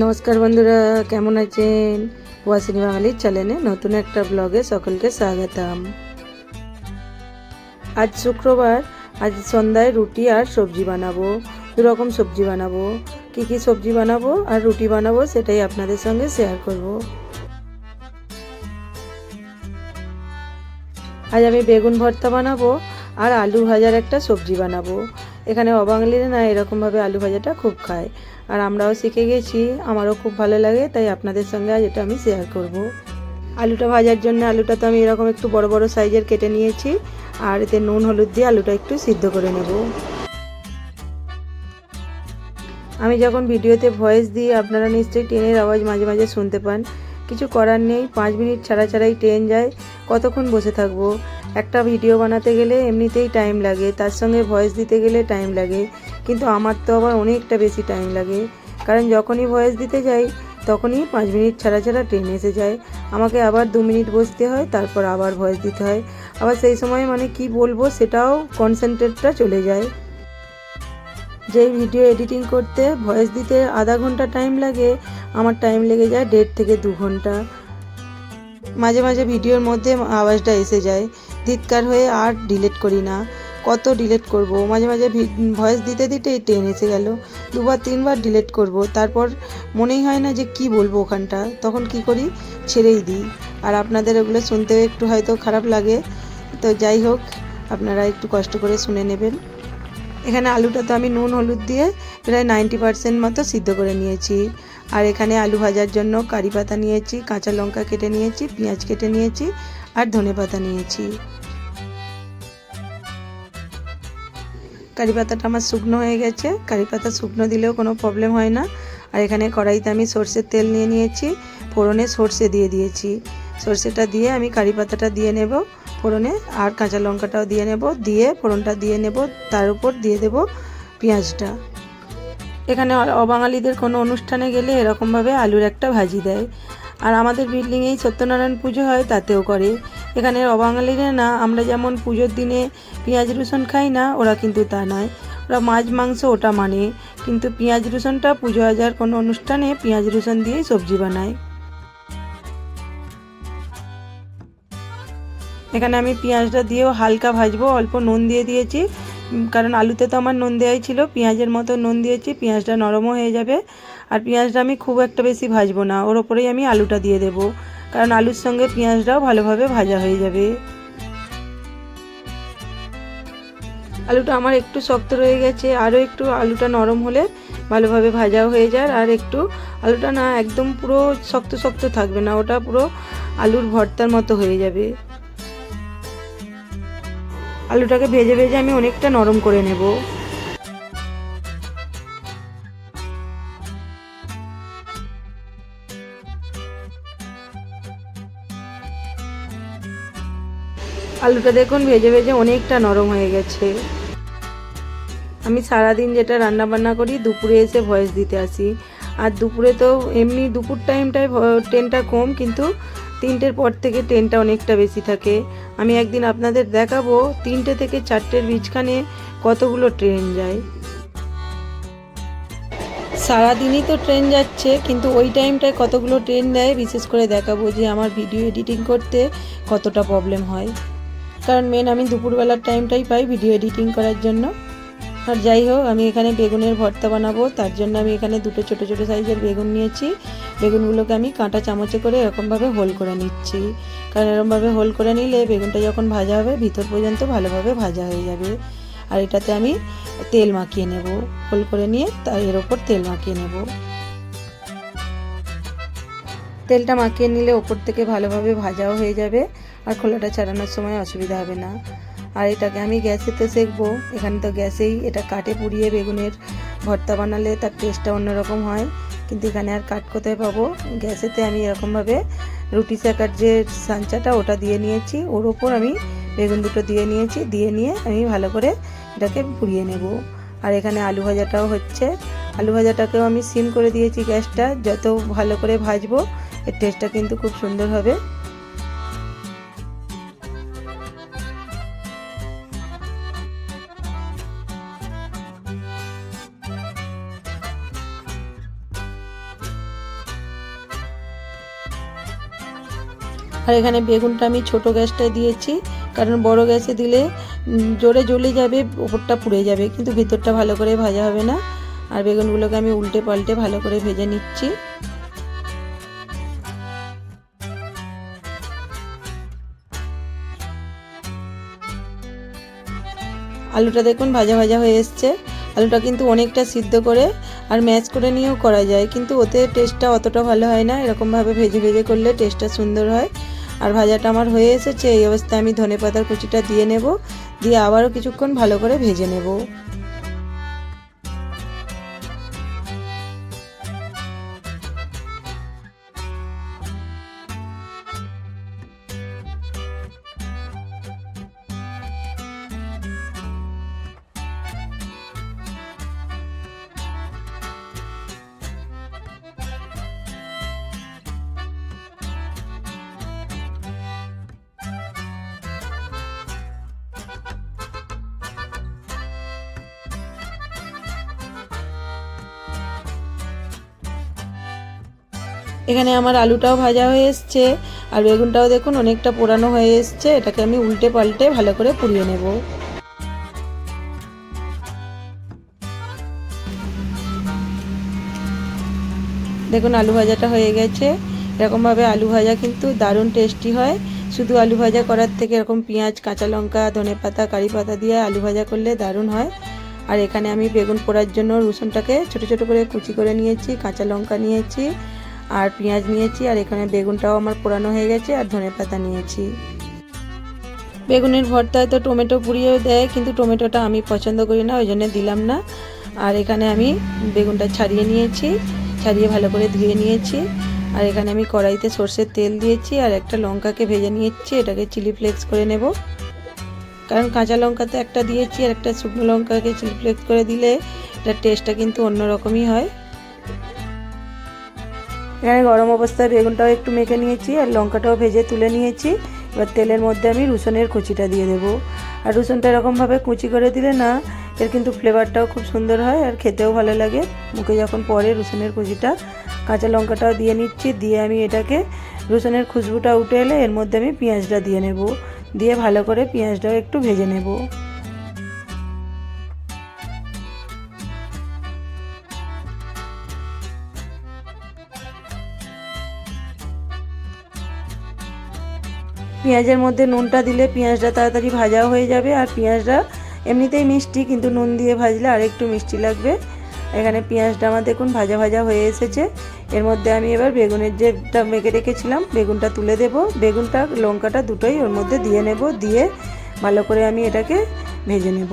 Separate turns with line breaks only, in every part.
নমস্কার বন্ধুরা, কেমন আছেন? ওয়াসিনী বাঙালির চ্যানেলে নতুন একটা ব্লগে সকলকে স্বাগতম। আজ শুক্রবার, আজ সন্ধ্যায় রুটি আর সবজি বানাবো। দু রকম সবজি বানাবো? কি কি সবজি বানাবো আর রুটি বানাবো সেটাই আপনাদের সঙ্গে শেয়ার করব। আজ আমি বেগুন ভর্তা বানাবো আর আলু ভাজার একটা সবজি বানাবো। এখানে অবাঙালিরা না এরকমভাবে আলু ভাজাটা খুব খায়। আর আমরাও শিখে গেছি, আমারও খুব ভালো লাগে, তাই আপনাদের সঙ্গে আজ এটা আমি শেয়ার করব। আলুটা ভাজার জন্য আলুটা তো আমি এরকম একটু বড় বড় সাইজের কেটে নিয়েছি, আর এতে নুন, হলুদ দিয়ে আলুটা একটু সিদ্ধ করে নেব। আমি যখন ভিডিওতে ভয়েস দিই, আপনারা নিশ্চয়ই ট্রেনের আওয়াজ মাঝে মাঝে শুনতে পান। কিছু করার নেই, পাঁচ মিনিট ছাড়া ছাড়াই ট্রেন যায়, কতক্ষণ বসে থাকব? একটা ভিডিও বানাতে গেলে এমনিতেই টাইম লাগে, তার সঙ্গে ভয়েস দিতে গেলে টাইম লাগে, কিন্তু আমার তো আবার অনেকটা বেশি টাইম লাগে। কারণ যখনই ভয়েস দিতে যাই, তখনই পাঁচ মিনিট ছাড়া ছাড়া ট্রেন এসে যায়। আমাকে আবার দু মিনিট বসতে হয়, তারপর আবার ভয়েস দিতে হয়। আবার সেই সময় মানে কি বলব, সেটাও কনসেন্ট্রেটটা চলে যায়। যেই ভিডিও এডিটিং করতে, ভয়েস দিতে আধা ঘণ্টা টাইম লাগে, আমার টাইম লেগে যায় দেড় থেকে দু ঘণ্টা। মাঝে মাঝে ভিডিওর মধ্যে আওয়াজটা এসে যায়। ধিৎকার হয়ে আর ডিলেট করি না। কত ডিলেট করব? মাঝে মাঝে ভয়েস দিতে দিতেই ট্রেন এসে গেল। দুবার তিনবার ডিলেট করব। তারপর মনেই হয় না যে কি বলব ওখানটা। তখন কি করি? ছেড়েই দিই। আর আপনাদের ওগুলো শুনতেও একটু হয়তো খারাপ লাগে। তো যাই হোক, আপনারা একটু কষ্ট করে শুনে নেবেন। এখানে আলুটা তো আমি নুন, হলুদ দিয়ে প্রায় নাইনটি পারসেন্ট মতো সিদ্ধ করে নিয়েছি। আর এখানে আলু ভাজার জন্য কারি পাতা নিয়েছি, কাঁচা লঙ্কা কেটে নিয়েছি, পেঁয়াজ কেটে নিয়েছি আর ধনে পাতা নিয়েছি। কারি পাতাটা আমার শুকনো হয়ে গেছে। কারি পাতা শুকনো দিলেও কোনো প্রবলেম হয় না। আর এখানে কড়াইতে আমি সর্ষের তেল নিয়ে নিয়েছি, ফোড়নে সর্ষে দিয়ে দিয়েছি। সর্ষেটা দিয়ে আমি কারি পাতাটা দিয়ে নেব। ফোড়নে আর কাঁচা লঙ্কাটাও দিয়ে নেব, দিয়ে ফোড়নটা দিয়ে নেব, তার উপর দিয়ে দেব পেঁয়াজটা। এখানে অবাঙালিদের কোনো অনুষ্ঠানে গেলে এরকমভাবে আলুর একটা ভাজি দেয়। আর আমাদের বিল্ডিংয়েই সত্যনারায়ণ পুজো হয়, তাতেও করে। এখানে অবাঙালিরা না, আমরা যেমন পুজোর দিনে পেঁয়াজ রসুন খাই না, ওরা কিন্তু তা নয়। ওরা মাছ, মাংস ওটা মানে। কিন্তু পেঁয়াজ রসুনটা পুজো আজার কোনো অনুষ্ঠানে পেঁয়াজ রসুন দিয়েই সবজি বানায়। এখানে আমি পেঁয়াজটা দিয়েও হালকা ভাজবো, অল্প নুন দিয়ে দিয়েছি। কারণ আলুতে তো আমার নুন দেওয়াই ছিল, পেঁয়াজের মতো নুন দিয়েছি, পেঁয়াজটা নরমও হয়ে যাবে। আর পেঁয়াজটা আমি খুব একটা বেশি ভাজবো না, ওর ওপরেই আমি আলুটা দিয়ে দেব। কারণ আলুর সঙ্গে পেঁয়াজটাও ভালোভাবে ভাজা হয়ে যাবে। আলুটা আমার একটু শক্ত রয়ে গেছে, আরও একটু আলুটা নরম হলে ভালোভাবে ভাজাও হয়ে যায়। আর একটু আলুটা না একদম পুরো শক্ত শক্ত থাকবে না, ওটা পুরো আলুর ভর্তার মতো হয়ে যাবে। আলুটাকে ভেজে ভেজে আমি অনেকটা নরম করে নেব। আলুটা দেখুন ভেজে ভেজে অনেকটা নরম হয়ে গেছে। আমি সারাদিন যেটা রান্না বান্না করি, দুপুরে এসে ভয়েস দিতে আসি। আর দুপুরে তো এমনি দুপুর টাইমটায় ট্রেনটা কম, কিন্তু তিনটের পর থেকে ট্রেনটা অনেকটা বেশি থাকে। আমি একদিন আপনাদের দেখাবো, তিনটে থেকে চারটের বীজখানে কতগুলো ট্রেন যায়। সারাদিনই তো ট্রেন যাচ্ছে, কিন্তু ওই টাইমটায় কতগুলো ট্রেন দেয় বিশেষ করে দেখাবো যে আমার ভিডিও এডিটিং করতে কতটা প্রবলেম হয়। কারণ মেন আমি দুপুরবেলার টাইমটাই পাই ভিডিও এডিটিং করার জন্য। আর যাই হোক, আমি এখানে বেগুনের ভর্তা বানাবো, তার জন্য আমি এখানে দুটো ছোটো ছোটো সাইজের বেগুন নিয়েছি। বেগুনগুলোকে আমি কাঁটা চামচে করে এরকমভাবে হোল করে নিচ্ছি। কারণ এরকমভাবে হোল করে নিলে বেগুনটা যখন ভাজা হবে, ভিতর পর্যন্ত ভালোভাবে ভাজা হয়ে যাবে। আর এটাতে আমি তেল মাখিয়ে নেব। হোল করে নিয়ে তার এর ওপর তেল মাখিয়ে নেব। তেলটা মাখিয়ে নিলে ওপর থেকে ভালোভাবে ভাজাও হয়ে যাবে আর খোলাটা ছাড়ানোর সময় অসুবিধা হবে না। আর এটাকে আমি গ্যাসেতে সেকবো। এখানে তো গ্যাসেই এটা কাটে পুড়িয়ে বেগুনের ভর্তা বানালে তার টেস্টটা অন্যরকম হয়। কিন্তু এখানে আর কাট কোথায় পাবো? গ্যাসেতে আমি এরকমভাবে রুটি চাকার যে সাঞ্চাটা ওটা দিয়ে নিয়েছি। ওর ওপর আমি বেগুন দুটো দিয়ে নিয়েছি। দিয়ে নিয়ে আমি ভালো করে এটাকে পুড়িয়ে নেব। আর এখানে আলু ভাজাটাও হচ্ছে। আলু ভাজাটাকেও আমি সিম করে দিয়েছি গ্যাসটা। যত ভালো করে ভাজবো, এর টেস্টটা কিন্তু খুব সুন্দর হবে। আর এখানে বেগুনটা আমি ছোট গ্যাসটায় দিয়েছি, কারণ বড় গ্যাসে দিলে জোরে জ্বলে যাবে, ওপরটা পুড়ে যাবে, কিন্তু ভিতরটা ভালো করে ভাজা হবে না। আর বেগুনগুলোকে আমি উল্টে পাল্টে ভালো করে ভেজে নিচ্ছি। আলুটা দেখুন ভাজা ভাজা হয়ে এসছে। আলুটা কিন্তু অনেকটা সিদ্ধ করে আর ম্যাচ করে নিয়েও করা যায়, কিন্তু ওতে টেস্টটা অতটা ভালো হয় না। এরকমভাবে ভেজে ভেজে করলে টেস্টটা সুন্দর হয়। আর ভাজাটা আমার হয়ে এসেছে, এই অবস্থায় আমি ধনে পাতার কুচিটা দিয়ে নেব, দিয়ে আবারও কিছুক্ষণ ভালো করে ভেজে নেব। এখানে আমার আলুটাও ভাজা হয়ে এসছে, আর বেগুনটাও দেখুন অনেকটা পোড়ানো হয়ে এসছে, এটাকে আমি উল্টে পাল্টে ভালো করে পুড়িয়ে নেব। দেখুন আলু ভাজাটা হয়ে গেছে, এরকমভাবে আলু ভাজা কিন্তু দারুণ টেস্টি হয়। শুধু আলু ভাজা করার থেকে এরকম পেঁয়াজ, কাঁচা লঙ্কা, ধনে পাতা, কারি পাতা দিয়ে আলু ভাজা করলে দারুণ হয়। আর এখানে আমি বেগুন পোড়ার জন্য রসুনটাকে ছোট ছোট করে কুচি করে নিয়েছি, কাঁচা লঙ্কা নিয়েছি আর পেঁয়াজ নিয়েছি, আর এখানে বেগুনটাও আমার পোড়ানো হয়ে গেছে, আর ধনে পাতা নিয়েছি। বেগুনের ভর্তায় তো টমেটো পুড়িয়েও দেয়, কিন্তু টমেটোটা আমি পছন্দ করি না, ওই জন্য দিলাম না। আর এখানে আমি বেগুনটা ছাড়িয়ে নিয়েছি, ছাড়িয়ে ভালো করে ধুয়ে নিয়েছি। আর এখানে আমি কড়াইতে সর্ষের তেল দিয়েছি, আর একটা লঙ্কাকে ভেজে নিয়েছি, এটাকে চিলি ফ্লেক্স করে নেব। কারণ কাঁচা লঙ্কা তো একটা দিয়েছি, আর একটা শুকনো লঙ্কাকে চিলি ফ্লেক্স করে দিলে এটার টেস্টটা কিন্তু অন্যরকমই হয়। এখানে গরম অবস্থায় বেগুনটাও একটু মেখে নিয়েছি আর লঙ্কাটাও ভেজে তুলে নিয়েছি। এবার তেলের মধ্যে আমি রসুনের কুচিটা দিয়ে দেবো। আর রসুনটা এরকমভাবে কুচি করে দিলে না, এর কিন্তু ফ্লেভারটাও খুব সুন্দর হয় আর খেতেও ভালো লাগে। মুখে যখন পরে রসুনের কুচিটা, কাঁচা লঙ্কাটাও দিয়ে নিচ্ছি, দিয়ে আমি এটাকে রসুনের খুশবুটা উঠে এলে এর মধ্যে আমি পেঁয়াজটা দিয়ে নেব। দিয়ে ভালো করে পেঁয়াজটাও একটু ভেজে নেব। পেঁয়াজের মধ্যে নুনটা দিলে পেঁয়াজটা তাড়াতাড়ি ভাজাও হয়ে যাবে আর পেঁয়াজটা এমনিতেই মিষ্টি, কিন্তু নুন দিয়ে ভাজলে আর একটু মিষ্টি লাগবে। এখানে পেঁয়াজটা আমার দেখুন ভাজা ভাজা হয়ে এসেছে। এর মধ্যে আমি এবার বেগুনের যেটা মেখে রেখেছিলাম, বেগুনটা তুলে দেব। বেগুনটা, লঙ্কাটা দুটোই ওর মধ্যে দিয়ে নেব, দিয়ে ভালো করে আমি এটাকে ভেজে নেব।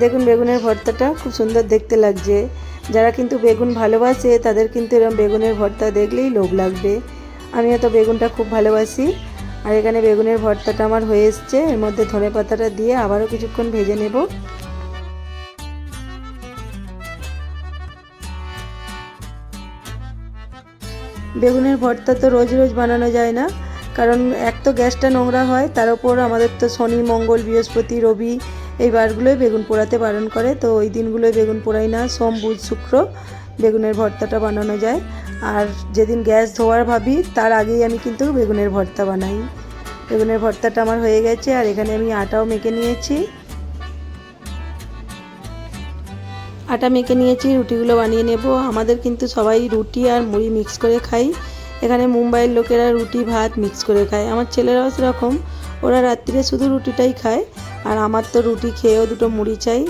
দেখুন, বেগুনের ভর্তাটা খুব সুন্দর দেখতে লাগছে। যারা কিন্তু বেগুন ভালোবাসে, তাদের কিন্তু এরকম বেগুনের ভর্তা দেখলেই লোভ লাগবে। আমিও তো বেগুনটা খুব ভালোবাসি। আর এখানে বেগুনের ভর্তাটা আমার হয়ে এসছে। এর মধ্যে ধনে পাতাটা দিয়ে আবারও কিছুক্ষণ ভেজে নেব। বেগুনের ভর্তা তো রোজ রোজ বানানো যায় না। কারণ এক তো গ্যাসটা নোংরা হয়, তার উপর আমাদের তো শনি, মঙ্গল, বৃহস্পতি, রবি এই বারগুলোই বেগুন পোড়াতে বারণ করে। তো ওই দিনগুলোই বেগুন পোড়াই না, সোম, বুধ, শুক্র বেগুনের ভর্তাটা বানানো যায়। আর যেদিন গ্যাস ধোয়ার ভাবি, তার আগেই আমি কিন্তু বেগুনের ভর্তা বানাই। বেগুনের ভর্তাটা আমার হয়ে গেছে, আর এখানে আমি আটাও মেখে নিয়েছি। আটা মেখে নিয়েছি, রুটিগুলো বানিয়ে নেব। আমাদের কিন্তু সবাই রুটি আর মুড়ি মিক্স করে খাই। এখানে মুম্বাইয়ের লোকেরা রুটি, ভাত মিক্স করে খায়। আমার ছেলেরাও সেরকম। ওরা রাত্রিরে শুধু রুটিটাই খায়, আর আমার তো রুটি খেয়েও দুটো মুড়ি চাই।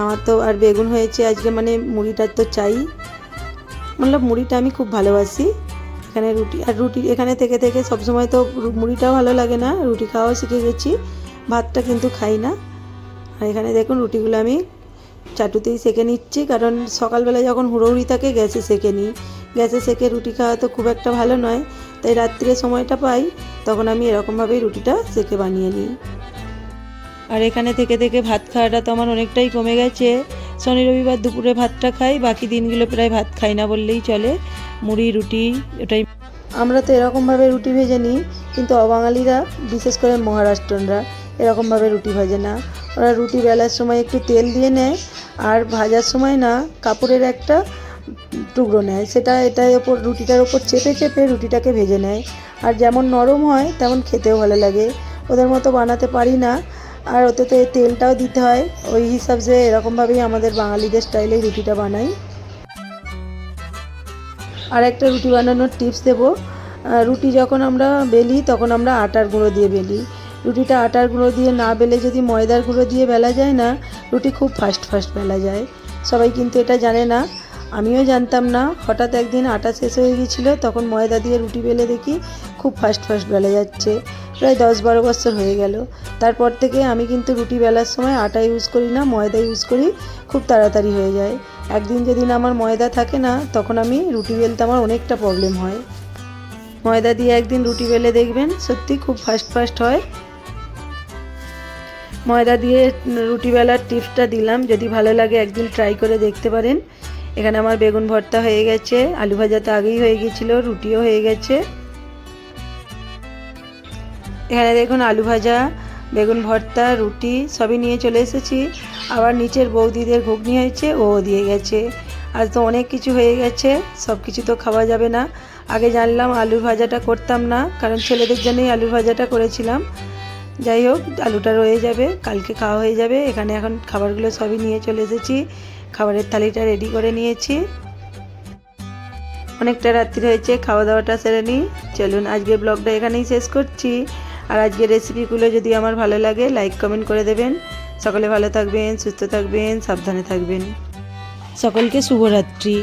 আমার তো আর বেগুন হয়েছে, আজকে মানে মুড়িটা তো চাই। মতলব মুড়িটা আমি খুব ভালোবাসি। এখানে রুটি, আর রুটি এখানে থেকে থেকে সবসময় তো মুড়িটাও ভালো লাগে না, রুটি খাওয়াও শিখে গেছি, ভাতটা কিন্তু খাই না। আর এখানে দেখুন রুটিগুলো আমি চাটুতেই সেকে নিচ্ছি, কারণ সকালবেলা যখন হুড়োহুড়ি থাকে গ্যাসে সেকে নিই। গ্যাসে সেকে রুটি খাওয়া তো খুব একটা ভালো নয়, তাই রাত্রিরে সময়টা পাই, তখন আমি এরকমভাবেই রুটিটা সেকে বানিয়ে নিই। আর এখানে থেকে থেকে ভাত খাওয়াটা তো আমার অনেকটাই কমে গেছে। শনি রবিবার দুপুরে ভাতটা খাই, বাকি দিনগুলো প্রায় ভাত খাই না বললেই চলে। মুড়ি, রুটি ওটাই আমরা তো এরকমভাবে রুটি ভেজে নিই, কিন্তু অবাঙালিরা, বিশেষ করে মহারাষ্ট্রনরা, এরকমভাবে রুটি ভাজে না। ওরা রুটি বেলার সময় একটু তেল দিয়ে নেয়, আর ভাজার সময় না, কাপড়ের একটা টুকরো নেয়। সেটা, এটার ওপর, রুটিটার ওপর চেপে চেপে রুটিটাকে ভেজে নেয়। আর যেমন নরম হয়, তেমন খেতেও ভালো লাগে। ওদের মতো বানাতে পারি না। আর ওতে তো তেলটাও দিতে হয়। ওই হিসাবে এরকমভাবেই আমাদের বাঙালিদের স্টাইলে রুটিটা বানাই। আর একটা রুটি বানানোর টিপস দেবো। রুটি যখন আমরা বেলি, তখন আমরা আটার গুঁড়ো দিয়ে বেলি। রুটিটা আটার গুঁড়ো দিয়ে না বেলে যদি ময়দার গুঁড়ো দিয়ে বেলা যায় না, রুটি খুব ফাস্ট ফাস্ট বেলা যায়। সবাই কিন্তু এটা জানে না। আমিও জানতাম না। হঠাৎ একদিন আটা শেষ হয়ে গিয়েছিল, তখন ময়দা দিয়ে রুটি বেলে দেখি খুব ফাস্ট ফাস্ট বেলা যাচ্ছে। প্রায় দশ বারো বছর হয়ে গেল। তারপর থেকে আমি কিন্তু রুটি বেলার সময় আটা ইউজ করি না, ময়দা ইউজ করি, খুব তাড়াতাড়ি হয়ে যায়। একদিন যেদিন আমার ময়দা থাকে না, তখন আমি রুটি বেলতে আমার অনেকটা প্রবলেম হয়। ময়দা দিয়ে একদিন রুটি বেলে দেখবেন, সত্যি খুব ফাস্ট ফাস্ট হয়। ময়দা দিয়ে রুটি বেলার টিপসটা দিলাম, যদি ভালো লাগে একদিন ট্রাই করে দেখতে পারেন। এখানে আমার বেগুন ভর্তা হয়ে গেছে, আলু ভাজা তো আগেই হয়ে গেছিল, রুটিও হয়ে গেছে। এখানে দেখুন আলু ভাজা, বেগুন ভর্তা, রুটি সবই নিয়ে চলে এসেছি। আবার নিচের বৌদিদের ঘুগনি হয়েছে, ও দিয়ে গেছে। আজ তো অনেক কিছু হয়ে গেছে সব কিছু তো খাওয়া যাবে না। আগে জানলাম আলুর ভাজাটা করতাম না, কারণ ছেলেদের জন্যই আলুর ভাজাটা করেছিলাম। যাই হোক, আলুটা রয়ে যাবে, কালকে খাওয়া হয়ে যাবে। এখানে এখন খাবারগুলো সবই নিয়ে চলে এসেছি। খাবারের থালিটা রেডি করে নিয়েছি। অনেকটা রাত্রি হয়েছে, খাওয়া দাওয়াটা সেরে নিই। চলুন আজকে ব্লগটা এখানেই শেষ করছি। আর আজকের রেসিপিগুলো যদি আমার ভালো লাগে লাইক কমেন্ট করে দেবেন। সকলে ভালো থাকবেন, সুস্থ থাকবেন, সাবধানে থাকবেন। সকলকে শুভরাত্রি।